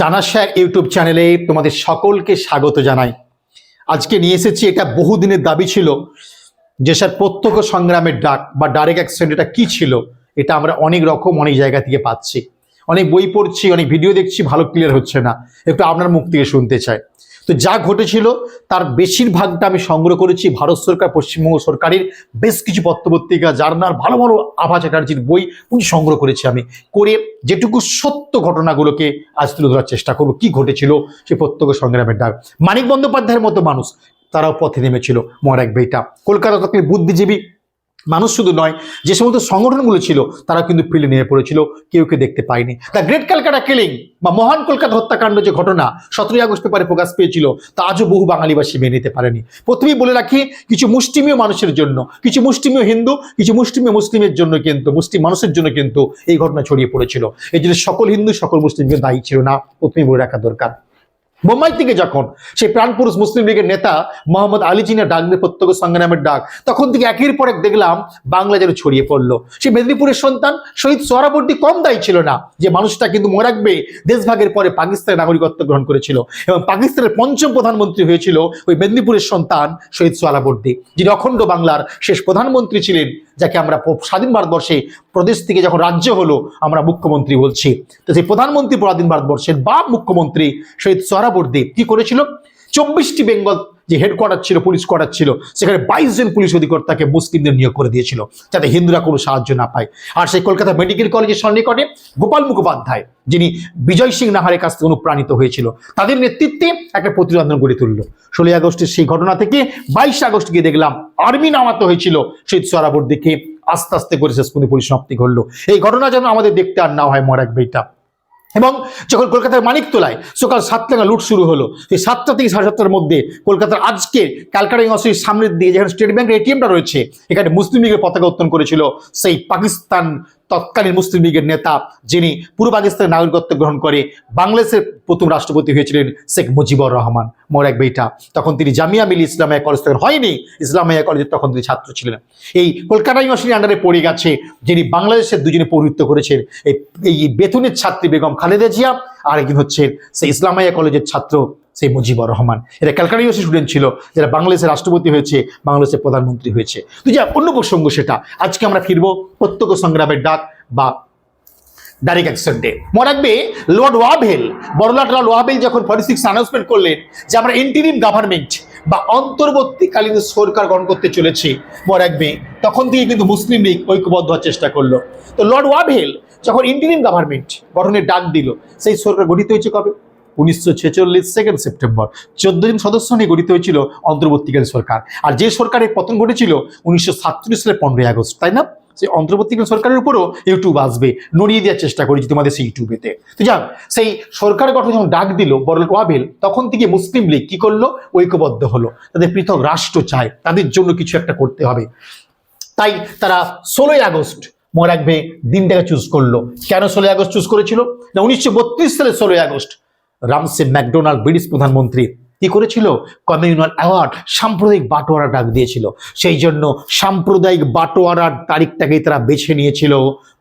চানা sir YouTube চ্যানেলে তোমাদের সকলকে স্বাগত জানাই। আজকে নিয়ে এসেছি এটা বহুদিনের দাবি ছিল যে স্যার প্রত্যক্ষ সংগ্রামের ডাক বা ডাইরেক্ট অ্যাক্সিডেন্ট এটা কী ছিল, এটা আমরা অনেক রকম, অনেক জায়গা থেকে পাচ্ছি। অনেক বই পড়ছি, অনেক ভিডিও দেখছি, ভালো ক্লিয়ার হচ্ছে না। একটু আপনার মুখ থেকে শুনতে চাই। তো যা ঘটেছিল, তার বেশিরভাগটা আমি সংগ্রহ করেছি ভারত সরকার, পশ্চিমবঙ্গ সরকারের। বেশ কিছু পত্রপত্রিকা, জার্নাল, ভালো ভালো আভা চ্যাটার্জির বই উনি সংগ্রহ করেছি আমি। করে যেটুকু সত্য ঘটনাগুলোকে আজ তুলে ধরার চেষ্টা করব, কি ঘটেছিল সে প্রত্যক্ষ সংগ্রামের ডাক। মানিক বন্দ্যোপাধ্যায়ের মতো মানুষ, তারাও পথে নেমেছিল মরাক বেটা কলকাতা তখন বুদ্ধিজীবী মানুষ শুধু নয়, যে সমস্ত সংগঠনগুলো ছিল, তারা কিন্তু ফিলে নিয়ে পড়েছিল, কেউ কেউ দেখতে পায়নি। দ্য গ্রেট ক্যালকাটা কিলিং বা মহান কলকাতা হত্যাকাণ্ড যে ঘটনা, সতেরোই আগস্ট পেপারে প্রকাশ পেয়েছিল, তা আজও বহু বাঙালিবাসী মেনে নিতে পারেনি। প্রথমেই বলে রাখি, কিছু মুষ্টিমীয় মানুষের জন্য, কিছু মুষ্টিমীয় হিন্দু, কিছু মুষ্টিমীয় মুসলিমের জন্য কিন্তু মুসলিম মানুষের জন্য কিন্তু এই ঘটনা ছড়িয়ে পড়েছিল। এই জন্য সকল হিন্দু, সকল মুসলিমকে দায়ী ছিল না, প্রথমেই বলে রাখা দরকার। মুম্বাই থেকে যখন সেই প্রাণপুরুষ মুসলিম লীগের নেতা মোহাম্মদ আলী জিনা ডাক দিয়ে প্রত্যক্ষ সংগ্রামের ডাক, তখন থেকে একের পর এক দেখলাম বাংলা যেন ছড়িয়ে পড়ল। সেই মেদিনীপুরের সন্তান, শহীদ সোহরাবর্দী কম দায়ী ছিল না, যে মানুষটা কিন্তু মনে রাখবে দেশভাগের পরে পাকিস্তানের নাগরিকত্ব গ্রহণ করেছিল এবং পাকিস্তানের পঞ্চম প্রধানমন্ত্রী হয়েছিল ওই মেদিনীপুরের সন্তান শহীদ সোহরাবর্দী, যিনি অখণ্ড বাংলার শেষ প্রধানমন্ত্রী ছিলেন, যাকে আমরা স্বাধীন ভারতবর্ষে প্রদেশ থেকে যখন রাজ্য হলো, আমরা মুখ্যমন্ত্রী বলছি। তো সেই প্রধানমন্ত্রী স্বাধীন ভারতবর্ষের বা মুখ্যমন্ত্রী শহীদ সোহরাবর্দী কি করেছিল? চব্বিশটি বেঙ্গল যে হেডকোয়ার্টার ছিল পুলিশ কোয়ার্টার ছিল, সেখানে বাইশ জন পুলিশ অধিকর্তাকে মুসলিমদের নিয়োগ করে দিয়েছিল, যাতে হিন্দুরা কোনো সাহায্য না পায়। আর সেই কলকাতা মেডিকেল কলেজের সন্নিকটে গোপাল মুখোপাধ্যায়, যিনি বিজয় সিং নাহারের কাছ থেকে অনুপ্রাণিত হয়েছিল, তাদের নেতৃত্বে একটা প্রতিরোধ আন্দোলন গড়ে তুললো। ষোলোই আগস্টের সেই ঘটনা থেকে বাইশে আগস্ট গিয়ে দেখলাম আর্মি নামাতে হয়েছিল। শহীদ সোহরাবর্দীকে আস্তে আস্তে করে শেষ পর্যন্ত পরিসমাপ্তি ঘটলো। এই ঘটনা যেন আমাদের দেখতে আর না হয় মরাক বেটা এবং যখন কলকাতার মানিক তোলায় সকাল সাতটা না লুট শুরু হলো, সেই সাতটা থেকে সাড়ে সাতটার মধ্যে কলকাতার আজকে ক্যালকাটা ইউনিভার্সিটির সামনের দিকে যেখানে স্টেট ব্যাংকের এটিএমটা রয়েছে, এখানে মুসলিম লীগের পতাকা উত্তোলন করেছিল সেই পাকিস্তান তৎকালীন মুসলিম লীগের নেতা যিনি পূর্ব পাকিস্তানের নাগরিকত্ব গ্রহণ করে বাংলাদেশের প্রথম রাষ্ট্রপতি হয়েছিলেন শেখ মুজিবুর রহমান। মোর এক বেটা তখন তিনি জামিয়া মিলি ইসলামিয়া কলেজ থেকে হয়নি, ইসলামিয়া কলেজের তখন তিনি ছাত্র ছিলেন। এই কলকাতা ইউনিভার্সিটির আন্ডারে পড়ে গেছে, যিনি বাংলাদেশের দুজনে পৌরহিত্য করেছেন, এই বেতনের ছাত্রী বেগম খালেদা জিয়া, আর একজন হচ্ছেন সেই ইসলামিয়া কলেজের ছাত্র সেই মুজিবুর রহমান। এরা ক্যালকাটা ইউনিভার্সিটি স্টুডেন্ট ছিল, যারা বাংলাদেশের রাষ্ট্রপতি হয়েছে, বাংলাদেশের প্রধানমন্ত্রী হয়েছে। তো যা অন্য প্রসঙ্গ সেটা। আজকে আমরা ফিরবো প্রত্যক্ষ সংগ্রামের ডাক বা ডাইরেক্ট মনে রাখবে লর্ড ওয়াভেল বড়লাট ওয়াভেল যখন ফর্টি সিক্স অ্যানাউন্সমেন্ট করলেন যে আমরা ইন্টিরিম গভর্নমেন্ট বা অন্তর্বর্তীকালীন সরকার গঠন করতে চলেছি, মনে রাখবে, তখন থেকে কিন্তু মুসলিম লীগ ঐক্যবদ্ধ হওয়ার চেষ্টা করল। তো লর্ড ওয়াভেল যখন ইন্টিরিম গভর্নমেন্ট গঠনের ডাক দিল, সেই সরকার গঠিত হয়েছে কবে? উনিশশো ছেচল্লিশ সেকেন্ড সেপ্টেম্বর চোদ্দ জন সদস্য নিয়ে গঠিত হয়েছিল অন্তর্বর্তীকালীন সরকার। আর যে সরকারের পতন ঘটেছিল উনিশশো সাতচল্লিশ সালের পনেরোই আগস্ট, তাই না? সেই অন্তর্বর্তীকালীন সরকারের উপরও ইউটিউব আসবে। নড়িয়ে দেওয়ার চেষ্টা করেছি তোমাদের সেই ইউটিউবেতে তো। যাক, সেই সরকার গঠন যখন ডাক দিল বড় ওয়াবেল, তখন থেকে মুসলিম লীগ কি করল? ঐক্যবদ্ধ হলো। তাদের পৃথক রাষ্ট্র চায়। তাদের জন্য কিছু একটা করতে হবে। তাই তারা ষোলোই আগস্ট মনে রাখবে দিনটাকে চুজ করল। কেন ষোলোই আগস্ট চুজ করেছিল? না, উনিশশো বত্রিশ সালে ষোলোই আগস্ট রামসে ম্যাকডোনাল্ড, ব্রিটিশ প্রধানমন্ত্রী, কি করেছিল? কমিউনাল অ্যাওয়ার্ড, সাম্প্রদায়িক বাটোয়ারা ডাক দিয়েছিল। সেই জন্য সাম্প্রদায়িক বাটোয়ারার তারিখটাকেই তারা বেছে নিয়েছিল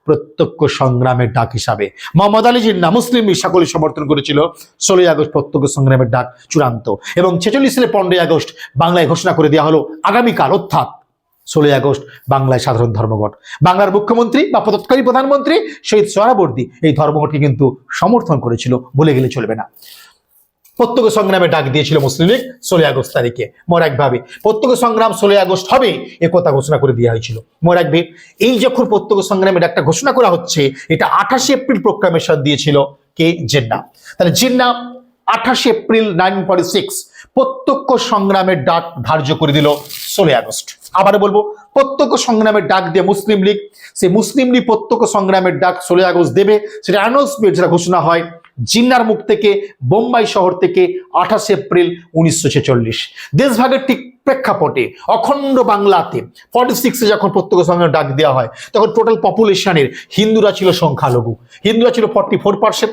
প্রত্যক্ষ সংগ্রামের ডাক হিসাবে। মোহাম্মদ আলী জিন্না মুসলিম সকলে সমর্থন করেছিল। ষোলোই আগস্ট প্রত্যক্ষ সংগ্রামের ডাক চূড়ান্ত। এবং ছেচল্লিশ সালে পনেরোই আগস্ট বাংলায় ঘোষণা করে দেওয়া হলো আগামীকাল, অর্থাৎ ষোলোই আগস্ট, বাংলায় সাধারণ ধর্মঘট। বাংলার মুখ্যমন্ত্রী বা তৎকালীন প্রধানমন্ত্রী শহীদ সোহরাবর্দী এই ধর্মঘটকে কিন্তু সমর্থন করেছিল বলে গেলে চলবে না। প্রত্যক্ষ সংগ্রামে ডাক দিয়েছিল মুসলিম লীগ ষোলোই আগস্ট তারিখে। মনে রাখবে প্রত্যক্ষ সংগ্রাম ষোলোই আগস্ট হবে এ কথা ঘোষণা করে দেওয়া হয়েছিল। মনে রাখবে এই যখন প্রত্যক্ষ সংগ্রামের ডাকটা ঘোষণা করা হচ্ছে, এটা আঠাশে এপ্রিল প্রোক্লামেশন দিয়েছিল কে? জেন্না। তাহলে জেন্না আঠাশে এপ্রিল নাইনটিন ফর্টি সিক্স প্রত্যক্ষ সংগ্রামের ডাক ধার্য করে দিল ষোলোই আগস্ট। আবার বলব, প্রত্যক্ষ সংগ্রামের ডাক দিয়ে মুসলিম লীগ, সেই মুসলিম লীগ প্রত্যক্ষ সংগ্রামের ডাক ষোলোই আগস্ট দেবে, সেটা অ্যানাউন্সমেন্ট যেটা ঘোষণা হয়, জিন্নার মুখ থেকে বোম্বাই শহর থেকে আঠাশে এপ্রিল উনিশশো ছেচল্লিশ। দেশভাগের ঠিক প্রেক্ষাপটে অখণ্ড বাংলাতে ফর্টি সিক্সে যখন প্রত্যক্ষ সংগ্রামের ডাক দেওয়া হয়, তখন টোটাল পপুলেশনের হিন্দুরা ছিল সংখ্যালঘু। হিন্দুরা ছিল ফর্টি ফোর পার্সেন্ট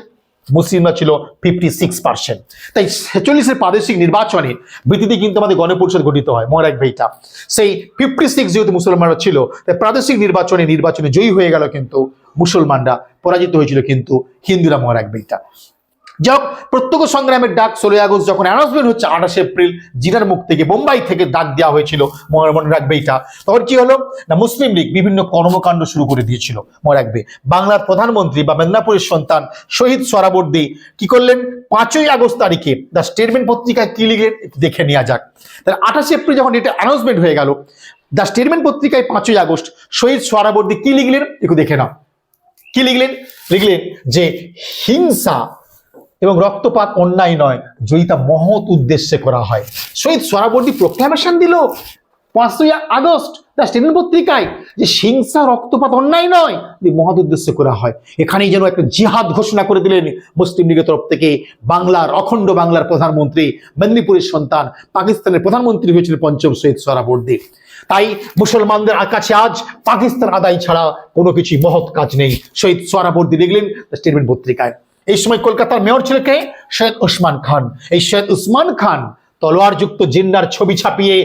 মুসলিমরা ছিল ফিফটি সিক্স পার্সেন্ট তাই ছেচল্লিশের প্রাদেশিক নির্বাচনে ভিত্তিতে কিন্তু আমাদের গণপরিষদ গঠিত হয়। মনে রাখবে এটা। সেই ফিফটি সিক্স যেহেতু মুসলমানরা ছিল, তাই প্রাদেশিক নির্বাচনে নির্বাচনে জয়ী হয়ে গেল কিন্তু মুসলমানরা, পরাজিত হয়েছিল কিন্তু হিন্দুরা, মনে রাখবে এটা। যাই প্রত্যক্ষ সংগ্রামের ডাক ষোলোই আগস্ট যখন অ্যানাউন্সমেন্ট হচ্ছে, আঠাশে এপ্রিল, জিনার মুখ থেকে, বোম্বাই থেকে ডাক দেওয়া হয়েছিল। মনে মনে রাখবে এটা। তখন কি হলো? না, মুসলিম লীগ বিভিন্ন কর্মকাণ্ড শুরু করে দিয়েছিল, মনে রাখবে। বাংলার প্রধানমন্ত্রী বা মেদিনীপুরের সন্তান শহীদ সরাবর্দী কি করলেন? পাঁচই আগস্ট তারিখে দ্য স্টেটমেন্ট পত্রিকায় কি লিখলেন? দেখে নেওয়া যাক। তাহলে আঠাশে এপ্রিল যখন এটা অ্যানাউন্সমেন্ট হয়ে গেল দ্য স্টেটমেন্ট পত্রিকায় পাঁচই আগস্ট শহীদ সোহরাবর্দী কি লিখলেন? একটু দেখে নাও। কি লিখলেন? লিখলেন যে হিংসা এবং রক্তপাত অন্যায় নয়, যদি তা মহৎ উদ্দেশ্যে করা হয়। শহীদ সোহরাবর্দী প্রোক্লামেশন দিল পাঁচই আগস্ট দ্য পত্রিকায় যে হিংসা, রক্তপাত অন্যায় নয়, যদি মহৎ উদ্দেশ্যে করা হয়। এখানেই যেন একটা জিহাদ ঘোষণা করে দিলেন মুসলিম লীগের তরফ থেকে বাংলার, অখণ্ড বাংলার প্রধানমন্ত্রী মেদিনীপুরের সন্তান, পাকিস্তানের প্রধানমন্ত্রী হয়েছিল পঞ্চম শহীদ সোহরাবর্দী। তাই মুসলমানদের কাছে আজ পাকিস্তান আদায় ছাড়া কোনো কিছু মহৎ কাজ নেই। শহীদ সোহরাবর্দী লিখলেন স্টেটমেন্ট পত্রিকায়। এই সময় কলকাতার মেয়র ছিল কে? সৈয়দ উসমান খান। এই সৈয়দ উসমান খান তলোয়ার যুক্ত জিন্নার ছবি ছাপিয়ে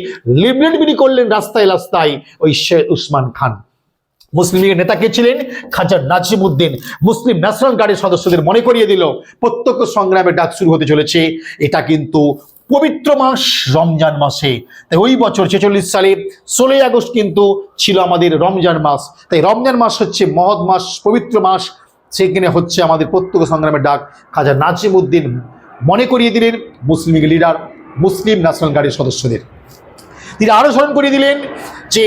লিবলেট বিলি করলেন রাস্তায় রাস্তায় ওই সৈয়দ উসমান খান। মুসলিম লীগের নেতা কে ছিলেন? খাজা নাজিমুদ্দিন। মুসলিম ন্যাশনাল গার্ডের সদস্যদের মনে করিয়ে দিল, প্রত্যক্ষ সংগ্রামের ডাক শুরু হতে চলেছে। এটা কিন্তু পবিত্র মাস, রমজান মাসে। তাই ওই বছর ছেচল্লিশ সালে ষোলোই আগস্ট কিন্তু ছিল আমাদের রমজান মাস। তাই রমজান মাস হচ্ছে মহৎ মাস, পবিত্র মাস। সেখানে হচ্ছে আমাদের প্রত্যক্ষ সংগ্রামের ডাক খাজা নাজিম উদ্দিন মনে করিয়ে দিলেন মুসলিম লিডার, মুসলিম ন্যাশনাল গার্ডের সদস্যদের। তিনি আরও স্মরণ করিয়ে দিলেন যে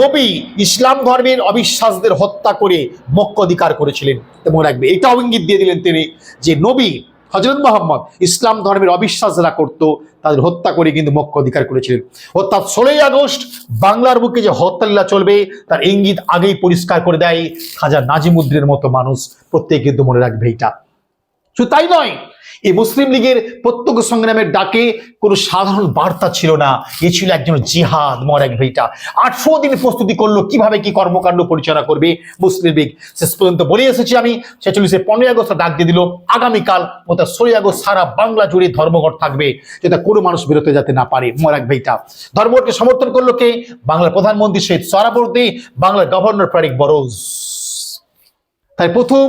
নবী ইসলাম ধর্মের অবিশ্বাসদের হত্যা করে মক্ক অধিকার করেছিলেন। এবং রাখবে। এটাও ইঙ্গিত দিয়ে দিলেন তিনি যে নবী হজরত মোহাম্মদ ইসলাম ধর্মের অবিশ্বাস যারা করতো, তাদের হত্যা করে কিন্তু মোক্ষ অধিকার করেছিলেন। অর্থাৎ ষোলোই আগস্ট বাংলার বুকে যে হত্যালীলা চলবে, তার ইঙ্গিত আগেই পরিষ্কার করে দেয় খাজা নাজিমুদ্দিনের মতো মানুষ। প্রত্যেকে কিন্তু মনে রাখবে এটা। শুধু তাই নয়, এই মুসলিম লীগের প্রত্যক্ষ সংগ্রামের ডাকে কোনো সাধারণ বার্তা ছিল না। এ ছিল একজন জিহাদ মরাক ভাইটা। আটশো দিন প্রস্তুতি করল, কীভাবে কি কর্মকাণ্ড পরিচালনা করবে মুসলিম লীগ? শেষ পর্যন্ত বলে এসেছি আমি, ছেচল্লিশে পনেরোই আগস্ট ডাক দিয়ে দিল, আগামীকাল মোটা ষোলোই আগস্ট সারা বাংলা জুড়ে ধর্মঘট থাকবে যেটা কোনো মানুষ বেরোতে যেতে না পারে। মরাক ভাইটা। ধর্মঘটকে সমর্থন করল কে? বাংলার প্রধানমন্ত্রী শহীদ সরাবর্দী বাংলার গভর্নর ফারিক বরোজ। তাই প্রথম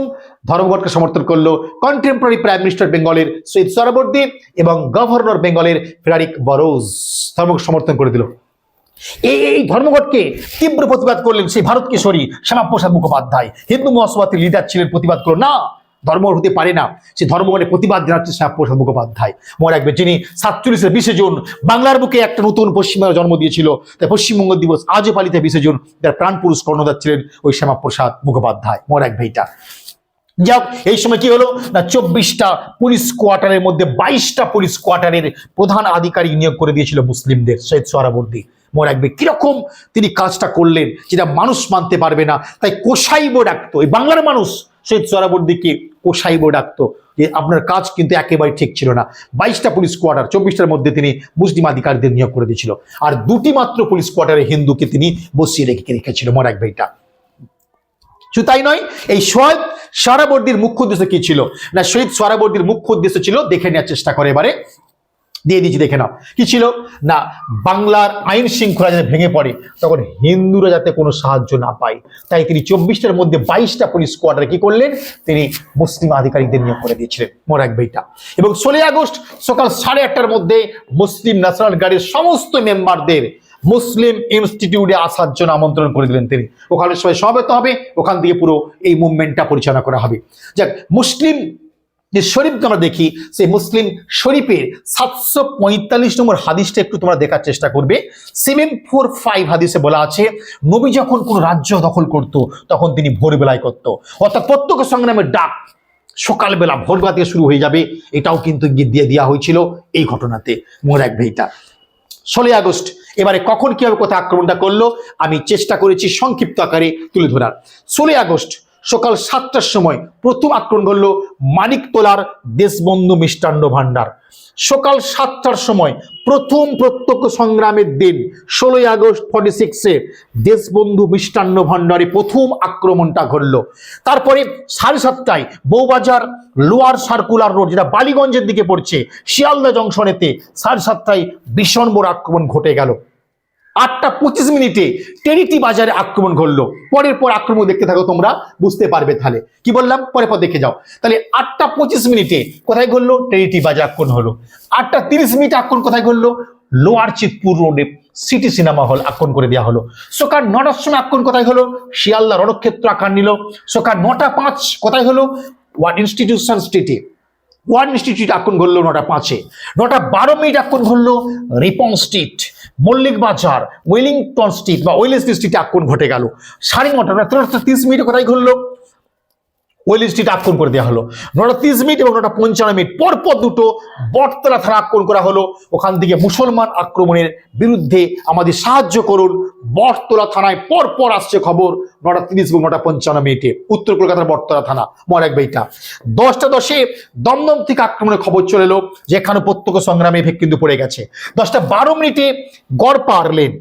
ধর্মঘটকে সমর্থন করল কন্টেম্পোরারি প্রাইম মিনিস্টার বেঙ্গলের সৈয়দ সরাবর্দী এবং গভর্নর বেঙ্গলের ফেরারিক বরোজ ধর্মঘট সমর্থন করে দিল। এই এই ধর্মঘটকে তীব্র প্রতিবাদ করলেন সেই ভারত কিশোরী শ্যামাপ্রসাদ মুখোপাধ্যায়। হিন্দু মহাসভাতে লিডার ছিলেন প্রতিবাদ করল। না ধর্মঘট হতে পারে না। সে ধর্মঘটে প্রতিবাদ জানাচ্ছে শ্যামাপ্রসাদ মুখোপাধ্যায়। মনে রাখবে যিনি সাতচল্লিশের বিশে জুন বাংলার বুকে একটা নতুন পশ্চিমবঙ্গের জন্ম দিয়েছিল, তাই পশ্চিমবঙ্গ দিবস আজও পালিত বিশে জুন, যার প্রাণ পুরুষ কর্ণধার ছিলেন ওই শ্যামাপ্রসাদ মুখোপাধ্যায়। মনে রাখবে এটা যাক, এই সময় কি হলো? না, চব্বিশটা পুলিশ কোয়ার্টারের মধ্যে বাইশটা পুলিশ কোয়ার্টারের প্রধান আধিকারিক নিয়োগ করে দিয়েছিল মুসলিমদের, সৈয়দ সোহরাবর্দী। মনে রাখবে, কীরকম তিনি কাজটা করলেন, যেটা মানুষ মানতে পারবে না। তাই কোষাইব ডাকতো, এই বাংলার মানুষ, সৈয়দ সোহরাবর্দীকে কোষাইব ডাকতো, যে আপনার কাজ কিন্তু একেবারে ঠিক ছিল না। বাইশটা পুলিশ কোয়ার্টার, চব্বিশটার মধ্যে তিনি মুসলিম আধিকারীদের নিয়োগ করে দিয়েছিল। আর দুটি মাত্র পুলিশ কোয়ার্টারে হিন্দুকে তিনি বসিয়ে রেখে রেখেছিল, মনে রাখবে এটা। শুধু তাই নয়। এই শহীদ সারাবর্দীর মুখ্য উদ্দেশ্য কি ছিল? না, শহীদ সারাবর্দীর মুখ্য উদ্দেশ্য ছিল দেখে নেওয়ার চেষ্টা করে এবারে। দিয়ে দিচ্ছি দেখে নাও। কি ছিল? না, বাংলার আইন শৃঙ্খলা যাতে ভেঙে পড়ে, তখন হিন্দুরা যাতে কোনো সাহায্য না পায়। তাই তিনি চব্বিশটার মধ্যে বাইশটা পুলিশ কোয়ার্টার কি করলেন? তিনি মুসলিম আধিকারিকদের নিয়োগ করে দিয়েছিলেন। মোরাক বইটা এবং ষোলোই আগস্ট সকাল সাড়ে আটটার মধ্যে মুসলিম ন্যাশনাল গার্ডের সমস্ত মেম্বারদের মুসলিম ইনস্টিটিউটে আসার জন্য আমন্ত্রণ করে দিলেন তিনি। ওখানে সবাই সমবেত হবে, ওখান থেকে পুরো এই মুভমেন্টটা পরিচালনা করা হবে। যাক, মুসলিম যে শরীফকে আমরা দেখি, সেই মুসলিম শরীফের সাতশো পঁয়তাল্লিশ নম্বর হাদিসটা একটু তোমরা দেখার চেষ্টা করবে। সেভেন ফোর ফাইভ হাদিসে বলা আছে, নবী যখন কোনো রাজ্য দখল করত, তখন তিনি ভোরবেলায় করত। অর্থাৎ প্রত্যক্ষ সংগ্রামের ডাক সকালবেলা ভোরবেলা থেকে শুরু হয়ে যাবে, এটাও কিন্তু দিয়ে দেওয়া হয়েছিল এই ঘটনাতে। মনে রাখবে এটা। ষোলোই আগস্ট এবারে কখন কীভাবে কোথায় আক্রমণটা করল, আমি চেষ্টা করেছি সংক্ষিপ্ত আকারে তুলে ধরার। ষোলোই আগস্ট সকাল সাতটার সময় প্রথম আক্রমণ করল মানিকতলার দেশবন্ধু মিষ্টান্ন ভাণ্ডার সকাল সাতটার সময় প্রথম প্রত্যক্ষ সংগ্রামের দিন, ষোলোই আগস্ট ফর্টি সিক্সে দেশবন্ধু মিষ্টান্ন ভাণ্ডারে প্রথম আক্রমণটা ঘটলো। তারপরে সাড়ে সাতটায় বৌবাজার লোয়ার সার্কুলার রোড, যেটা বালিগঞ্জের দিকে পড়ছে, শিয়ালদা জংশনেতে সাড়ে সাতটায় ভীষণ বড় আক্রমণ ঘটে গেল। আটটা পঁচিশ মিনিটে টেরিটি বাজারে আক্রমণ ঘটলো। পরের পর আক্রমণ দেখতে থাকো তোমরা, বুঝতে পারবে তাহলে। কি বললাম? পরে পর দেখে যাও। তাহলে আটটা পঁচিশ মিনিটে কোথায় ঘটলো? টেরিটি বাজার আক্রমণ হলো। আটটা তিরিশ মিনিটে আক্রমণ কোথায় ঘটলো? লোয়ার চিতপুর রোডে সিটি সিনেমা হল আক্রমণ করে দেওয়া হলো। সকাল নটার সময় আক্রমণ কোথায় হলো? শিয়ালদা রণক্ষেত্র আকার নিল। সকাল নটা পাঁচ কোথায় হলো? ওয়ার্ড ইনস্টিটিউশন স্ট্রিটে ওয়ান ইনস্টিটিউট আক্রমণ করল নটা পাঁচে। নটা বারো মিনিট আক্রমণ করল রিপন স্ট্রিট, মল্লিক বাজার, ওয়েলিংটন স্ট্রিট বা ওয়েলেসলি স্ট্রিটে আক্রমণ ঘটে গেল। সাড়ে নটা তিরিশ মিনিটে কোথায় ঘটলো ওয়েল স্ট্রিট আক্রমণ করে দেওয়া হলো। নটা তিরিশ মিনিট এবং নটা পঞ্চান্ন মিনিট। পরপর দুটো বটতলা থানা আক্রমণ করা হলো। ওখান থেকে মুসলমান আক্রমণের বিরুদ্ধে আমাদের সাহায্য করুন। বটতলা থানায় পরপর আসছে খবর। নটা তিরিশ এবং নটা পঞ্চান্ন মিনিটে। উত্তর কলকাতার বটতলা থানা। মনে রাখবে এটা দশটা দশে দমদম থেকে আক্রমণের খবর চলে এলো, যেখানে প্রত্যক্ষ সংগ্রামে ভেক কিন্তু পড়ে গেছে। দশটা বারো মিনিটে গড় পারলেন।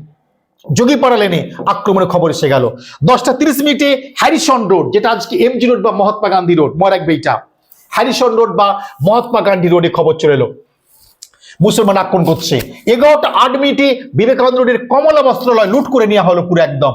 যোগীপাড়া লেনে আক্রমণের খবর এসে গেল। দশটা তিরিশ মিনিটে হ্যারিসন রোড, যেটা আজকে এমজি রোড বা মহাত্মা গান্ধী রোড মনে রাখবে এইটা হ্যারিসন রোড বা মহাত্মা গান্ধী রোডে খবর চলে এলো। মুসলমান আক্রমণ করছে। এগারোটা আট মিনিটে বিবেকানন্দ রোডের কমলা বস্ত্রালয় লুট করে নেওয়া হলো পুরো একদম।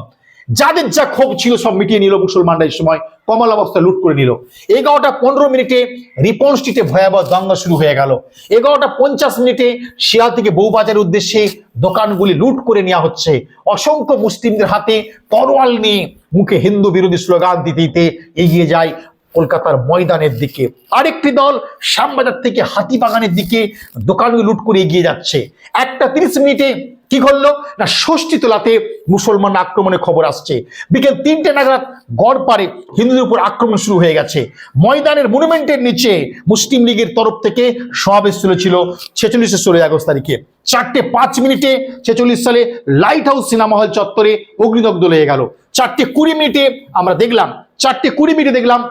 যাদের যা ক্ষোভ ছিল সব মিটিয়ে নিল মুসলমানরা এই সময়। কমলা বস্ত্র লুট করে নিল। এগারোটা পনেরো মিনিটে রিপন স্ট্রিটে ভয়াবহ দাঙ্গা শুরু হয়ে গেল। এগারোটা পঞ্চাশ মিনিটে শিয়াল থেকে বউবাজারের উদ্দেশ্যে দোকানগুলি লুট করে নেওয়া হচ্ছে। অসংখ্য মুসলিমদের হাতে তরোয়াল নিয়ে মুখে হিন্দু বিরোধী স্লোগান দিতে দিতে এগিয়ে যায় কলকাতার ময়দানের দিকে। আরেকটি দল শ্যামবাজার থেকে হাতিবাগানের দিকে দোকানগুলি লুট করে এগিয়ে যাচ্ছে। একটা তিরিশ মিনিটে কি করল না, ষষ্ঠী তোলাতে মুসলমান আক্রমণের খবর আসছে। বিকেল তিনটে নাগাদ গড় পারে হিন্দুদের উপর আক্রমণ শুরু হয়ে গেছে। ময়দানের মনুমেন্টের নিচে মুসলিম লীগের তরফ থেকে সমাবেশ চলেছিল ছেচল্লিশে ষোলোই আগস্ট তারিখে। চারটে পাঁচ মিনিটে ছেচল্লিশ সালে লাইট হাউস সিনেমা হল চত্বরে অগ্নিদগ্ধ লেগে গেল। চারটে কুড়ি মিনিটে আমরা দেখলাম, চারটে কুড়ি মিনিটে দেখলাম।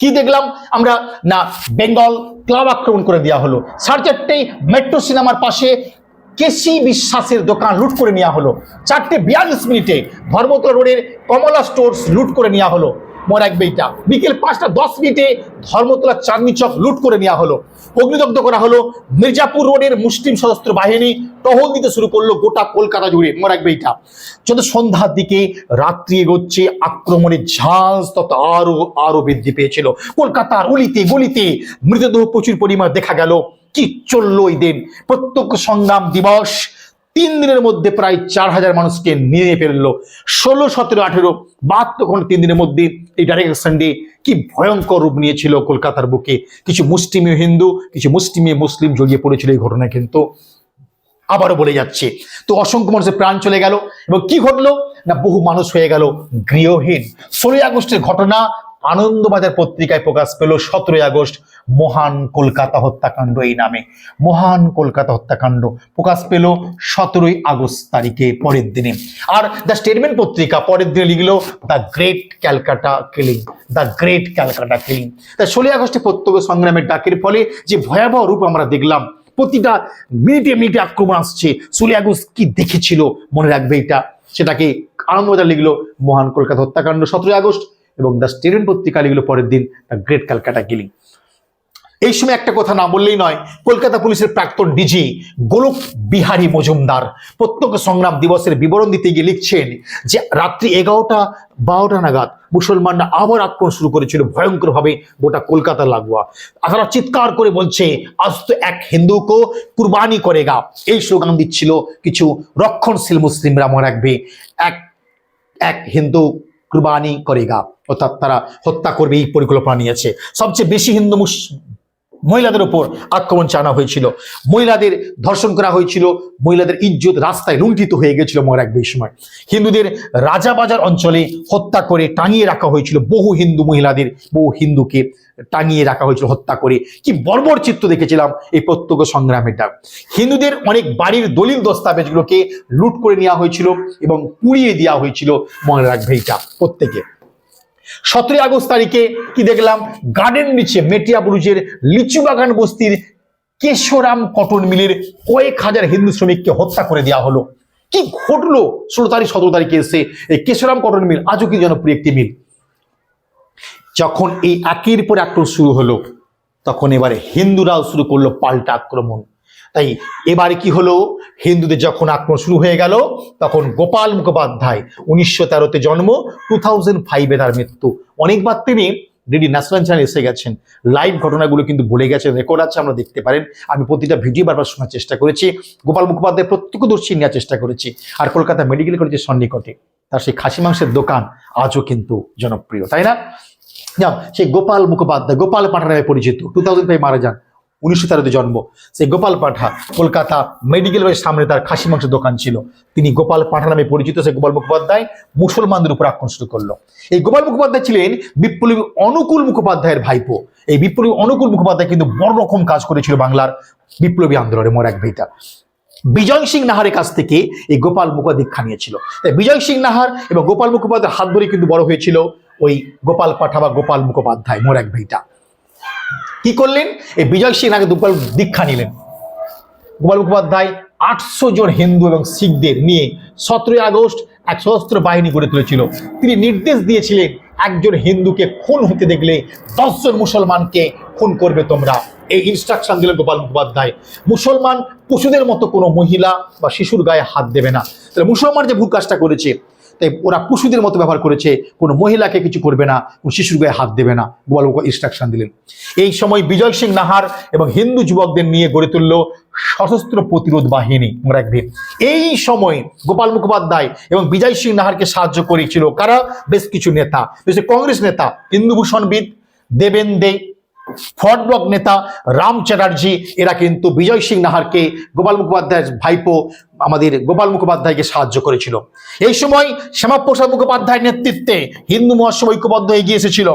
কি দেখলাম? আমরা না, বেঙ্গল ক্লাব আক্রমণ করে দেওয়া হলো। সাড়ে চারটেই মেট্রো সিনেমার পাশে কেসি বিশ্বাসের দোকান লুট করে নেওয়া হলো। চারটে বিয়াল্লিশ মিনিটে ধর্মতলা রোডের কমলা স্টোর্স লুট করে নেওয়া হলো। মনে রাখবে এইটা বিকেল পাঁচটা দশ মিনিটে ধর্মতলা চাঁদনি চক লুট করে নেওয়া হলো। অগ্নিদগ্ধ করা হলো মির্জাপুর রোডের মুসলিম সশস্ত্র বাহিনী। টহল দিতে শুরু করল গোটা কলকাতা জুড়ে। মনে রাখবে এইটা যত সন্ধ্যার দিকে রাত্রি এগোচ্ছে। আক্রমণের ঝাঁজ তত আরও আরও বৃদ্ধি পেয়েছিল। কলকাতার অলিতে গলিতে মৃতদেহ প্রচুর পরিমাণ দেখা গেল। কি চলল ওই দিন। প্রত্যক্ষ সংগ্রাম দিবস। তিন দিনের মধ্যে প্রায় চার হাজার মানুষকে নিয়ে ফেলল। ষোলো, সতেরো, আঠেরো, বাহাত্তর ঘণ্টা তিন দিনের মধ্যে এই ডাইরেক্ট সানডে কি ভয়ঙ্কর রূপ নিয়েছিল কলকাতার বুকে। কিছু মুসলিমীয় হিন্দু, কিছু মুসলিমীয় মুসলিম জড়িয়ে পড়েছিল এই ঘটনায় কিন্তু। আবারও বলে যাচ্ছে, তো অসংখ্য মানুষের প্রাণ চলে গেল এবং কি ঘটলো? না বহু মানুষ হয়ে গেল গৃহহীন। ষোলোই আগস্টের ঘটনা আনন্দবাজার পত্রিকায় প্রকাশ পেল সতেরোই আগস্ট মহান কলকাতা হত্যাকাণ্ড এই নামে। মহান কলকাতা হত্যাকাণ্ড প্রকাশ পেল সতেরোই আগস্ট তারিখে পরের দিনে। আর দ্য স্টেটমেন্ট পত্রিকা পরের দিনে লিখলো the great Calcutta killing, the great Calcutta killing. তা ষোলোই আগস্টে প্রত্যক্ষ সংগ্রামের ডাকের ফলে যে ভয়াবহ রূপ আমরা দেখলাম, প্রতিটা মিনিটে মিনিটে আক্রমণ আসছে। ষোলোই আগস্ট কি দেখেছিল মনে রাখবে এটা? সেটাকে আনন্দবাজার লিখলো মহান কলকাতা হত্যাকাণ্ড সতেরোই আগস্ট। এবং দ্য স্টেডেন্ট পত্রিকা লিখলো পরের দিন দ্য গ্রেট ক্যালকাটা কিলিং এই সময় একটা কথা না বললেই নয়, কলকাতা পুলিশের প্রাক্তন ডিজি গোলক বিহারী মজুমদার প্রত্যক্ষ সংগ্রাম দিবসের বিবরণ দিতে গিয়ে লিখছেন যে রাত্রি এগারোটা বারোটা নাগাদ মুসলমানরা আবার আক্রমণ শুরু করেছিল ভয়ঙ্করভাবে গোটা কলকাতা লাগোয়া। তারা চিৎকার করে বলছে, আজ তো এক হিন্দুকে কুরবানি করেগা। এই স্লোগান দিচ্ছিল কিছু রক্ষণশীল মুসলিমরা মনে রাখবে। এক এক হিন্দু কুরবানি করেগা। অর্থাৎ তারা হত্যা করবে, এই পরিকল্পনা নিয়েছে। সবচেয়ে বেশি হিন্দু মহিলাদের ওপর আক্রমণ চানা হয়েছিল। মহিলাদের ধর্ষণ করা হয়েছিল। মহিলাদের ইজ্জত রাস্তায় লুণ্ঠিত হয়ে গেছিল মনে রাখবে এই সময়। হিন্দুদের রাজাবাজার অঞ্চলে হত্যা করে টাঙিয়ে রাখা হয়েছিল বহু হিন্দু মহিলাদের, বহু হিন্দুকে। টাঙিয়ে রাখা হয়েছিল, হত্যা করে। কি বর্বর চিত্র দেখেছিলাম এই প্রত্যক্ষ সংগ্রামের ডাক হিন্দুদের অনেক বাড়ির দলিল দস্তাবেজগুলোকে লুট করে নেওয়া হয়েছিল এবং পুড়িয়ে দেওয়া হয়েছিল মনে রাখবে এটা প্রত্যেকে। সতেরোই আগস্ট তারিখে কি দেখলাম? গার্ডেন নিচে মেটিয়া বুরুজের লিচু বাগান বস্তির কেশরাম কটন মিলের কয়েক হাজার হিন্দু শ্রমিককে হত্যা করে দেওয়া হলো। কি ঘটলো? ষোলো তারিখ, সতেরো তারিখে এসে এই কেশরাম কটন মিল আজও কি জনপ্রিয় একটি মিল? যখন এই একের পর আক্রমণ শুরু হলো, তখন এবারে হিন্দুরাও শুরু করল পাল্টা আক্রমণ। তাই এবারে কি হলো? হিন্দুদের যখন আক্রমণ শুরু হয়ে গেল, তখন গোপাল মুখোপাধ্যায় উনিশশো তেরোতে জন্ম টু থাউজেন্ড ফাইভে তার মৃত্যু। অনেকবার তিনি ডিডি ন্যাশনাল চ্যানেল এসে গেছেন। লাইভ ঘটনাগুলো কিন্তু বলে গেছেন রেকর্ড আছে, আমরা দেখতে পারেন। আমি প্রতিটা ভিডিও বারবার শোনার চেষ্টা করেছি। গোপাল মুখোপাধ্যায় প্রত্যক্ষদর্শী নেওয়ার চেষ্টা করেছি। আর কলকাতা মেডিকেল কলেজের সন্নিকটে, তার সেই খাসি মাংসের দোকান আজও কিন্তু জনপ্রিয়, তাই না? যাও, সেই গোপাল মুখোপাধ্যায়, গোপাল পাঠা নামে পরিচিত টু থাউজেন্ড ফাইভ মারা যান, উনিশশো তেরোতে জন্ম। সেই গোপাল পাঠা কলকাতা মেডিকেল কলেজের সামনে তার খাসি মাংসের দোকান ছিল। তিনি গোপাল পাঠা নামে পরিচিত, সেই গোপাল মুখোপাধ্যায় মুসলমানদের উপর আক্রমণ শুরু করল। এই গোপাল মুখোপাধ্যায় ছিলেন বিপ্লবী অনুকূল মুখোপাধ্যায়ের ভাইপো। এই বিপ্লবী অনুকূল মুখোপাধ্যায় কিন্তু বড় রকম কাজ করেছিল বাংলার বিপ্লবী আন্দোলনে, মোর এক ভাইটা। বিজয় সিং নাহারের কাছ থেকে এই গোপাল মুখোপাধ্যায় দীক্ষা নিয়েছিল। তাই বিজয় সিং নাহার এবং গোপাল মুখোপাধ্যায়ের হাত ধরে কিন্তু বড় হয়েছিল ওই গোপাল পাঠা বা গোপাল মুখোপাধ্যায়, মোর এক ভাইটা। কি করলেন? এই বিজয় সিং আগে গোপাল দীক্ষা নিলেন। গোপাল মুখোপাধ্যায় আটশো জন হিন্দু এবং শিখদের নিয়ে সতেরোই আগস্ট এক সশস্ত্র বাহিনী গড়ে তুলেছিল। তিনি নির্দেশ দিয়েছিলেন, একজন হিন্দুকে খুন হতে দেখলে দশজন মুসলমানকে খুন করবে তোমরা। এই ইনস্ট্রাকশন দিলেন গোপাল মুখোপাধ্যায়। মুসলমান পশুদের মতো কোনো মহিলা বা শিশুর গায়ে হাত দেবে না। তাহলে মুসলমান যে ভুল কাজটা করেছে তাই ওরা পশুদের মতো ব্যবহার করেছে, কোনো মহিলাকে কিছু করবে না, কোনো শিশুর গায়ে হাত দেবে না। মুখোপাধ্যায় ইনস্ট্রাকশন দিলেন। এই সময় বিজয় সিং নাহার এবং হিন্দু যুবকদের নিয়ে গড়ে তুলল সশস্ত্র প্রতিরোধ বাহিনী রাখবেন এই সময় গোপাল মুখোপাধ্যায় এবং বিজয় সিং নাহারকে সাহায্য করেছিল কারা? বেশ কিছু নেতা। বেশ কংগ্রেস নেতা হিন্দুভূষণবিদ দেবেন দে ফ্রন্ট ব্লক নেতা রাম চ্যাটার্জি, এরা কিন্তু বিজয় সিং নাহারকে গোপাল মুখোপাধ্যায়ের ভাইপো আমাদের গোপাল মুখোপাধ্যায়কে সাহায্য করেছিল। এই সময় শ্যামাপ্রসাদ মুখোপাধ্যায়ের নেতৃত্বে হিন্দু মহাসভা ঐক্যবদ্ধ এগিয়ে এসেছিল।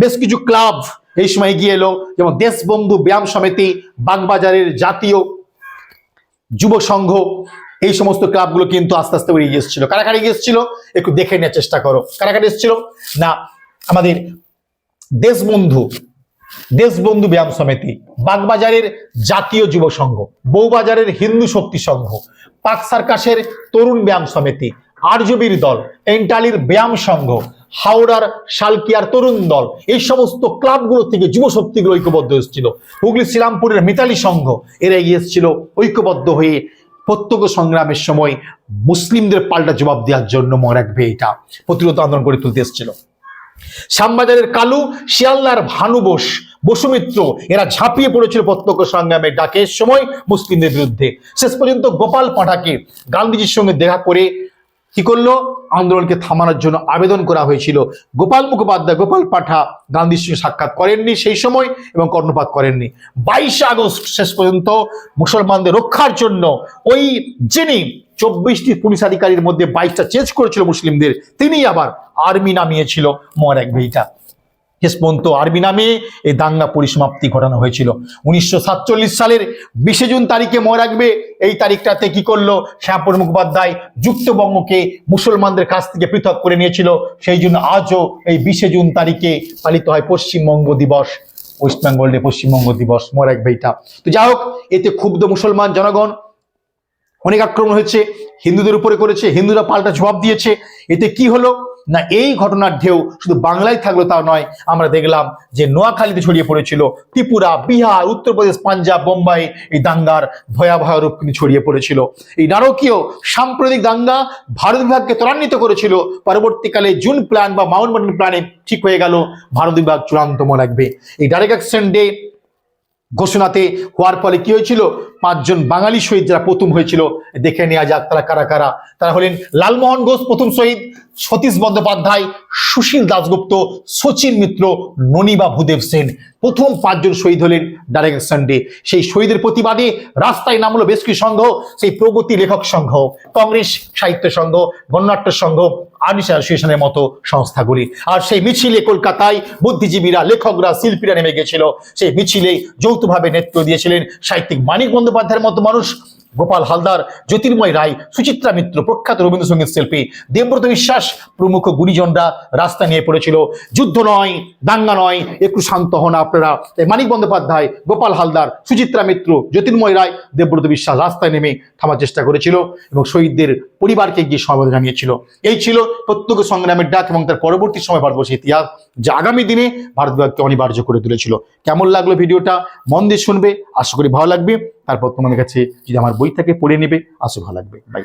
বেশ কিছু ক্লাব এই সময় এগিয়ে এলো, যেমন দেশবন্ধু ব্যায়াম সমিতি, বাগবাজারের জাতীয় যুব সংঘ, এই সমস্ত ক্লাবগুলো কিন্তু আস্তে আস্তে এগিয়ে এসেছিল। কারা কারা এগিয়ে এসেছিল? একটু দেখে নেওয়ার চেষ্টা করো। কারা কারা এসেছিল? না, আমাদের দেশবন্ধু দেশবন্ধু ব্যায়াম সমিতি, বাগবাজারের জাতীয় যুব সংঘ, বউবাজারের হিন্দু শক্তি সংঘ, পাক সার্কাসের তরুণ ব্যায়াম সমিতি আর্যবীর দল, এন্টালির ব্যায়াম সংঘ, হাওড়ার শালকিয়ার তরুণ দল, এই সমস্ত ক্লাবগুলো থেকে যুব শক্তিগুলো ঐক্যবদ্ধ এসেছিল হুগলি শ্রীরামপুরের মিতালি সংঘ, এরা এগিয়ে এসেছিল ঐক্যবদ্ধ হয়ে প্রত্যক্ষ সংগ্রামের সময় মুসলিমদের পাল্টা জবাব দেওয়ার জন্য মনে রাখবে এটা প্রতিরোধ আন্দোলন করে তুলতে এসেছিল। শ্যামবাজারের কালু, শিয়ালদার ভানু বোস, বসুমিত্র, এরা ঝাঁপিয়ে পড়েছিল প্রত্যক্ষ সংগ্রামের ডাকের সময় মুসলিমদের বিরুদ্ধে। শেষ পর্যন্ত গোপাল পাঠাকে গান্ধীজির সঙ্গে দেখা করে কি করল? আন্দোলনকে থামানোর জন্য আবেদন করা হয়েছিল। গোপাল মুখোপাধ্যায়, গোপাল পাঠা গান্ধীর সঙ্গে সাক্ষাৎ করেননি সেই সময় এবং কর্ণপাত করেননি। বাইশে আগস্ট শেষ পর্যন্ত মুসলমানদের রক্ষার জন্য ওই যিনি চব্বিশটি পুলিশ আধিকারীর মধ্যে বাইশটা চেঞ্জ করেছিল মুসলিমদের। তিনি আবার আর্মি নামিয়েছিল মর এক ভেইটা শেষ আরবি নামে এই দাঙ্গা পরিসমাপ্তি ঘটানো হয়েছিল। উনিশশো সাতচল্লিশ সালের বিশে জুন তারিখে মনে রাখবে এই তারিখটাতে কি করল? শ্যামপুর মুখোপাধ্যায় যুক্তবঙ্গকে মুসলমানদের কাছ থেকে পৃথক করে নিয়েছিল। সেই জন্য আজও এই বিশে জুন তারিখে পালিত হয় পশ্চিমবঙ্গ দিবস, ওয়েস্ট বেঙ্গল ডে পশ্চিমবঙ্গ দিবস রাখবে এইটা তো যাই হোক, এতে ক্ষুব্ধ মুসলমান জনগণ অনেক আক্রমণ হয়েছে, হিন্দুদের উপরে করেছে, হিন্দুরা পাল্টা জবাব দিয়েছে। এতে কি হলো? না, এই ঘটনার ঢেউ শুধু বাংলায় থাকল তা নয়, আমরা দেখলাম যে নোয়াখালীতে ছড়িয়ে পড়েছিল ত্রিপুরা, বিহার, উত্তরপ্রদেশ, পাঞ্জাব, বোম্বাই, এই দাঙ্গার ভয়াবহ রূপ কিন্তু ছড়িয়ে পড়েছিল। এই নারকীয় সাম্প্রতিক দাঙ্গা ভারত বিভাগকে ত্বরান্বিত করেছিল। পরবর্তীকালে জুন প্ল্যান বা মাউন্ট প্ল্যানে ঠিক হয়ে গেল। ভারত বিভাগ চূড়ান্ত মনে রাখবে। এই ডাইরেক্ট অ্যাকশন ডে ঘোষণাতে হওয়ার ফলে কি হয়েছিল? পাঁচজন বাঙালি শহীদ যারা প্রথম হয়েছিল, দেখে নেওয়া যাক তারা কারা কারা। তারা হলেন লালমোহন ঘোষ প্রথম শহীদ সতীশ বন্দ্যোপাধ্যায়, সুশীল দাসগুপ্ত সচিন মিত্র, ননিবা ভূদেব সেন। প্রথম পাঁচজন শহীদ হলেন ডাইরেক্ট সানডে। সেই শহীদের প্রতিবাদে রাস্তায় নামলো বেশ কিছু সংঘ, সেই প্রগতি লেখক সংঘ, কংগ্রেস সাহিত্য সংঘ, গণনাট্য সংঘ, আর্টিস্ট অ্যাসোসিয়েশনের মতো সংস্থাগুলি। আর সেই মিছিলে কলকাতায় বুদ্ধিজীবীরা, লেখকরা, শিল্পীরা নেমে গেছিল। সেই মিছিলে যৌথভাবে নেতৃত্ব দিয়েছিলেন সাহিত্যিক মানিক বন্দ্যোপাধ্যায়ের মতো মানুষ। গোপাল হালদার, জ্যোতির্ময় রায়, সুচিত্রা মিত্র, প্রখ্যাত রবীন্দ্রসঙ্গীত শিল্পী, দেবব্রত বিশ্বাস, প্রমুখ গুণীজনরা রাস্তা নিয়ে পড়েছিল। যুদ্ধ নয়, দাঙ্গা নয়, একটু শান্ত হন আপনারা। মানিক বন্দ্যোপাধ্যায়, গোপাল হালদার, সুচিত্রা মিত্র, জ্যোতির্ময় রায়, দেবব্রত বিশ্বাস রাস্তায় নেমে থামার চেষ্টা করেছিল এবং শহীদদের পরিবারকে গিয়ে সমবেদনা জানিয়েছিল। এই ছিল প্রত্যক্ষ সংগ্রামের ডাক এবং তার পরবর্তী সময় ভারতবর্ষের ইতিহাস, যা আগামী দিনে ভারত বিভাগকে অনিবার্য করে তুলেছিল। কেমন লাগল ভিডিওটা? মন দিয়ে শুনবে। আশা করি ভালো লাগবে। তারপর তোমাদের কাছে যদি আমার বই থাকে পড়ে নেবে আসো ভালো লাগবে। বাই